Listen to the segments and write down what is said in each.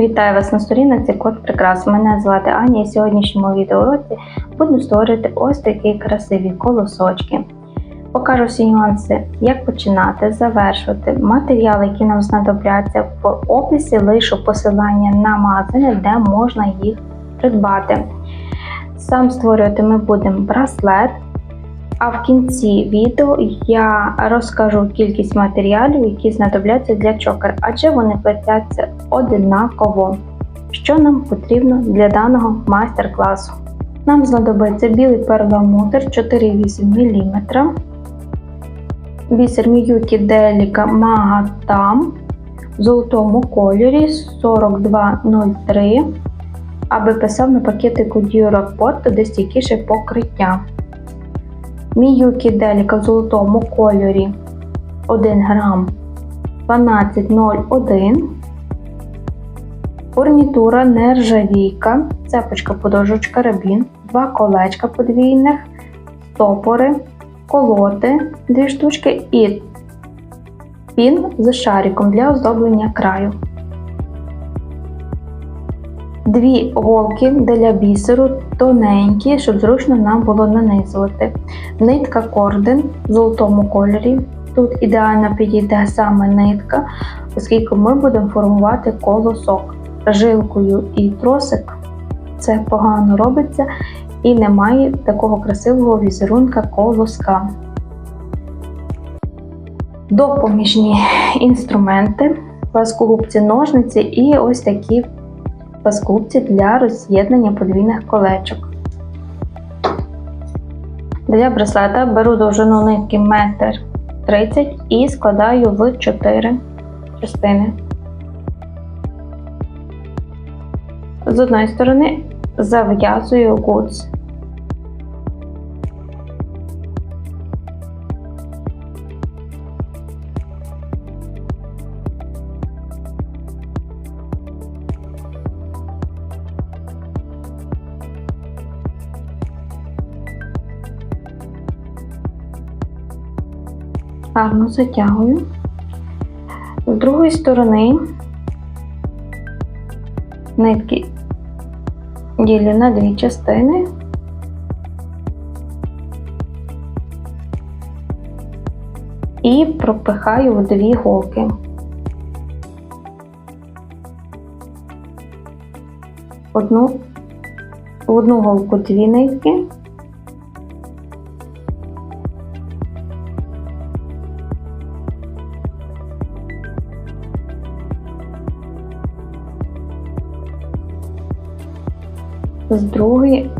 Вітаю вас на сторінці Код Прикрас. Мене звати Аня і в сьогоднішньому відеоуроці буду створювати ось такі красиві колосочки. Покажу всі нюанси, як починати, завершувати. Матеріали, які нам знадобляться в описі, лишу посилання на магазини, де можна їх придбати. Сам створювати ми будемо браслет. А в кінці відео я розкажу кількість матеріалів, які знадобляться для чокер, адже вони плетяться одинаково. Що нам потрібно для даного майстер-класу? Нам знадобиться білий перламутр 4,8 мм, бісер Міюкі Деліка Магатам в золотому кольорі 4203, аби писав на пакетику Duracord, туди стійкіше покриття. Міюкі Деліка в золотому кольорі. 1 грам. 12,01. Фурнітура нержавійка, цепочка подовжувач карабін, два колечка подвійних, стопори, колоти, дві штучки. І пін з шариком для оздоблення краю. Дві голки для бісеру тоненькі, щоб зручно нам було нанизувати. Нитка корден в золотому кольорі. Тут ідеально підійде саме нитка, оскільки ми будемо формувати колосок. Жилкою і тросик це погано робиться і немає такого красивого візерунка колоска. Допоміжні інструменти, пласкогубці ножниці і ось такі пласкогубці для роз'єднання подвійних колечок. Для браслета беру довжину нитки 1,30 м і складаю в 4 частини. З одної сторони зав'язую гудз. Гарно затягую. З другої сторони нитки ділю на дві частини. І пропихаю в дві голки. Одну, в одну голку дві нитки. З другої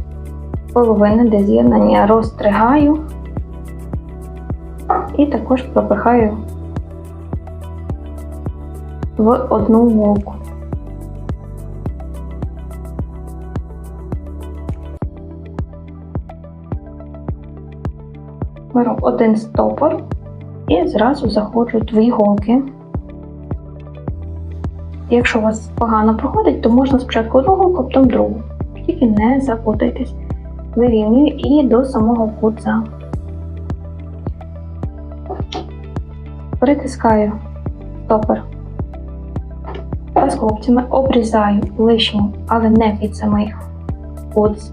половини, де з'єднання розстригаю і також пропихаю в одну голку. Беру один стопор і зразу заходжу дві голки. Якщо у вас погано проходить, то можна спочатку одну голку, потім другу тільки не запутайтесь. Вирівнюю і до самого пуца. Притискаю стопор з хлопцями, обрізаю лишню, але не під самий пуц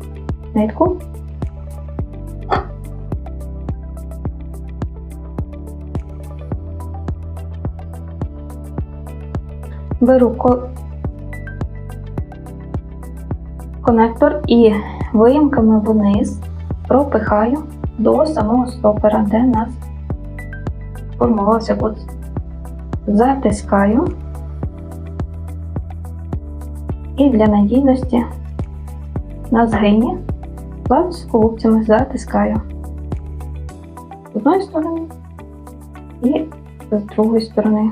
нитку. Беру конектор і виїмками вниз пропихаю до самого стопера, де у нас формувався кут. Затискаю і для надійності на згині з колубцями затискаю з одної сторони і з другої сторони.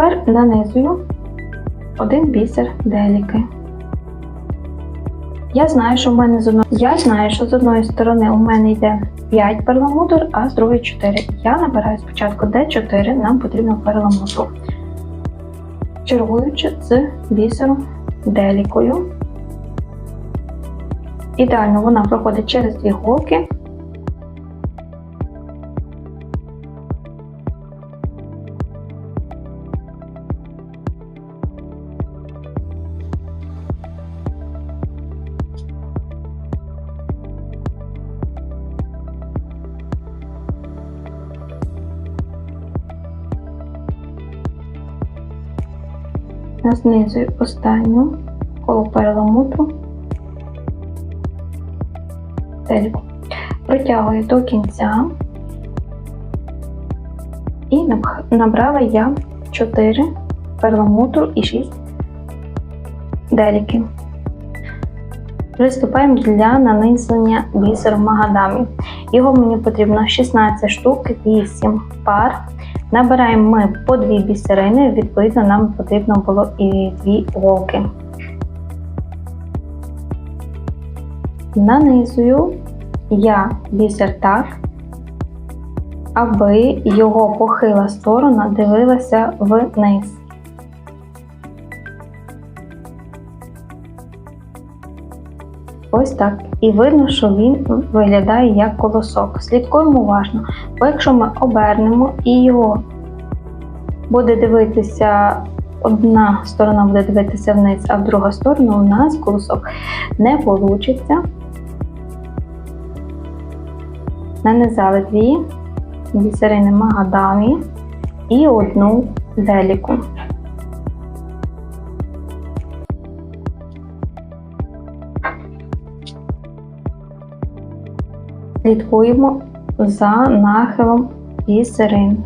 Тепер нанизую один бісер деліки. Я знаю, що в мене з одної Я знаю, що з одної сторони у мене йде 5 перламутр, а з другої 4. Я набираю спочатку D4, нам потрібно перламутру. Чергуючи з бісером делікою. Ідеально вона проходить через дві голки Назнизую останню коло перламутру стельку. Протягую до кінця і набрала я 4 перламутру і 6 деліків. Приступаємо для нанизання бісеру магадамі. Його мені потрібно 16 штук, 8 пар. Набираємо ми по 2 бісерини, відповідно, нам потрібно було і 2 голки. Нанизую я бісер так, аби його похила сторона дивилася вниз. Ось так. І видно, що він виглядає як колосок. Слідкуємо уважно, бо якщо ми обернемо і його буде дивитися, одна сторона буде дивитися вниз, а в друга сторона у нас колосок не вийде. Нанизали дві бісерини магадамі і одну деліку. Слідкуємо за нахилом бісерин.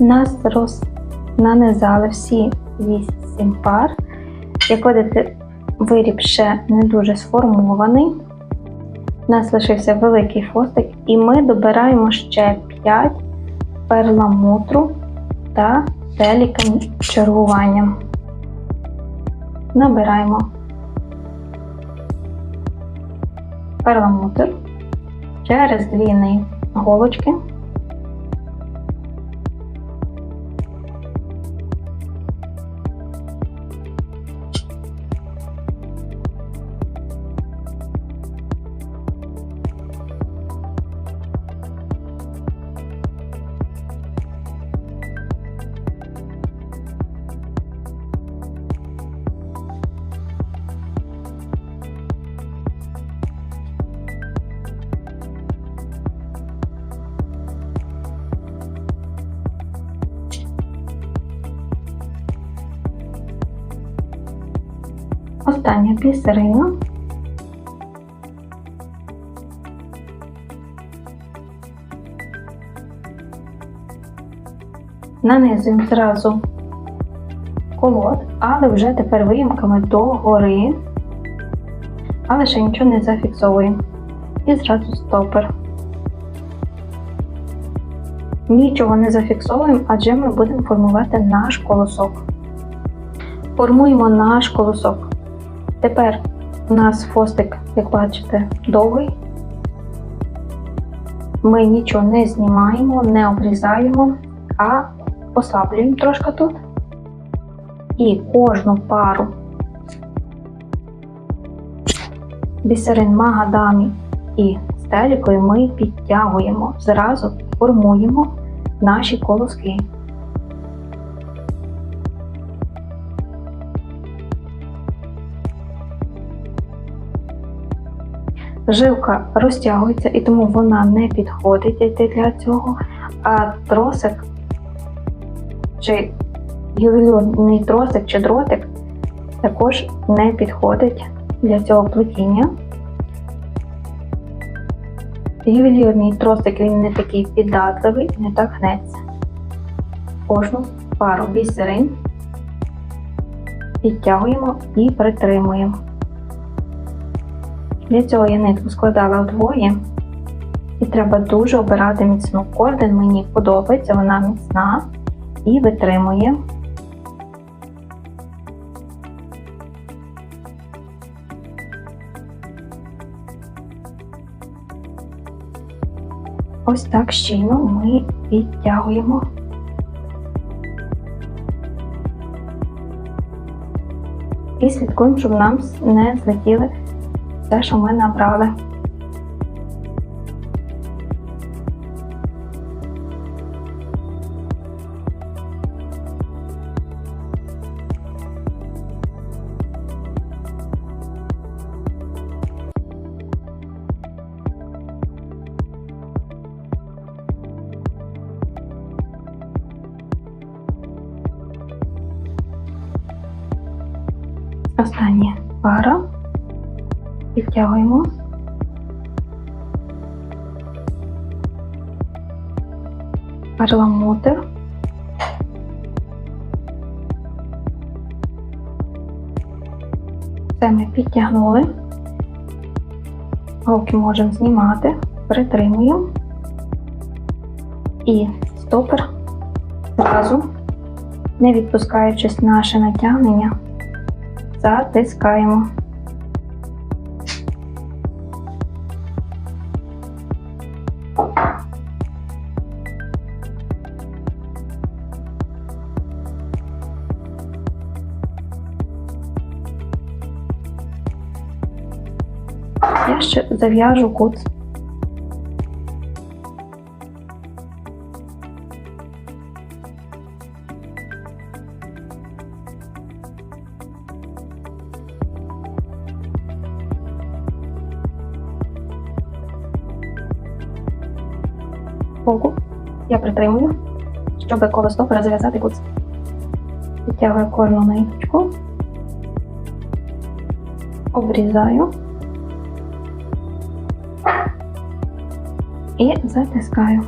Нас роз... нанизали всі 8 пар. Як видите, виріб ще не дуже сформований. У нас лишився великий хвостик, і ми добираємо ще 5 перламутру та деліком чергуванням. Набираємо перламутр через дві голочки. Остання бісерина. Нанизуємо зразу колод, але вже тепер виїмками до гори, але ще нічого не зафіксовуємо. І зразу стопер. Нічого не зафіксовуємо, адже ми будемо формувати наш колосок. Формуємо наш колосок. Тепер у нас хвостик, як бачите, довгий. Ми нічого не знімаємо, не обрізаємо, а послаблюємо трошки тут. І кожну пару бісерин магадамі і стелікою ми підтягуємо, зразу формуємо наші колоски. Жилка розтягується і тому вона не підходить для цього, а тросик чи ювелірний тросик чи дротик також не підходить для цього плетіння. Ювелірний тросик він не такий піддатливий не так гнеться. Кожну пару бісерин підтягуємо і притримуємо. Для цього я нитку складала вдвоє і треба дуже обирати міцну корден. Мені подобається, вона міцна і витримує. Ось так щільно ми підтягуємо. І слідкуємо, щоб нам не злетіли те, що ми набрали. Підтягуємо. Перламутр. Це ми підтягнули. Голки можемо знімати, притримуємо і стопор зразу, не відпускаючись наше натягнення, затискаємо. Я ще зав'яжу кут. Полку я притримую, щоб коло стопора зав'язати кут. Підтягую кожну ниточку, обрізаю. І затискаю.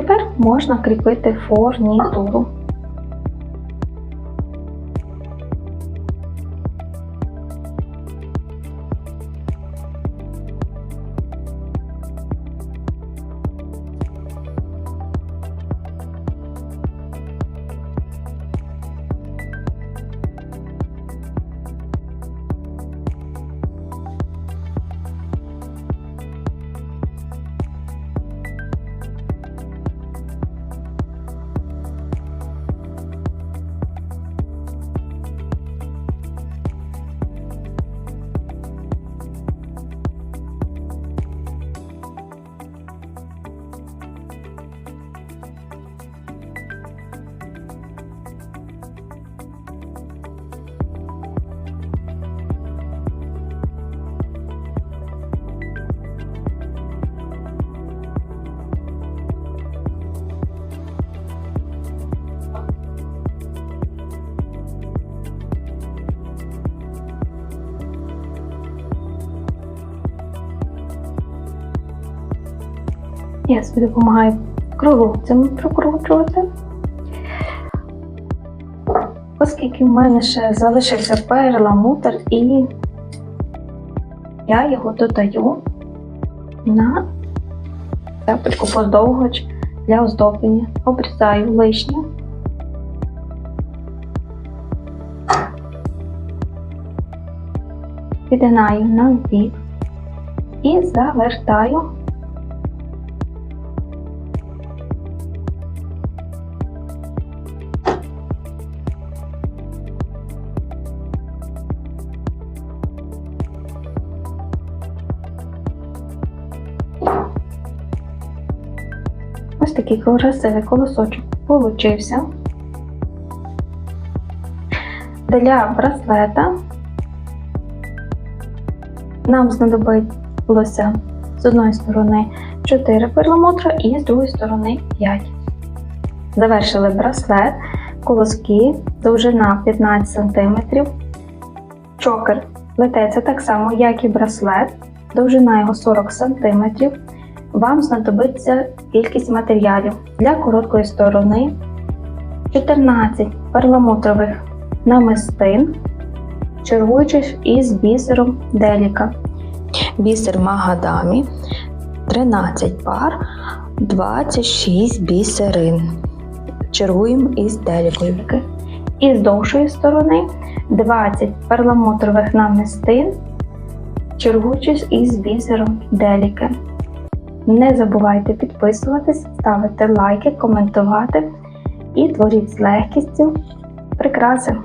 Тепер можна кріпити фурнітуру. Я собі допомагаю круговцями прокручувати. Оскільки в мене ще залишився перламутр і я його додаю на цепочку поздовгоч для оздоблення. Обрізаю лишнє. Підгинаю на бік і завертаю такий красивий колосочок получився. Для браслета нам знадобилося з одної сторони 4 перламутра і з другої сторони 5. Завершили браслет, колоски, довжина 15 см. Чокер плететься так само, як і браслет, довжина його 40 см. Вам знадобиться кількість матеріалів для короткої сторони 14 перламутрових намистин, чергуючись із бісером деліка. Бісер Магадамі 13 пар, 26 бісерин. Чергуємо із делікою. І з довшої сторони 20 перламутрових намистин, чергуючись із бісером деліки. Не забувайте підписуватись, ставити лайки, коментувати і творіть з легкістю прикраси.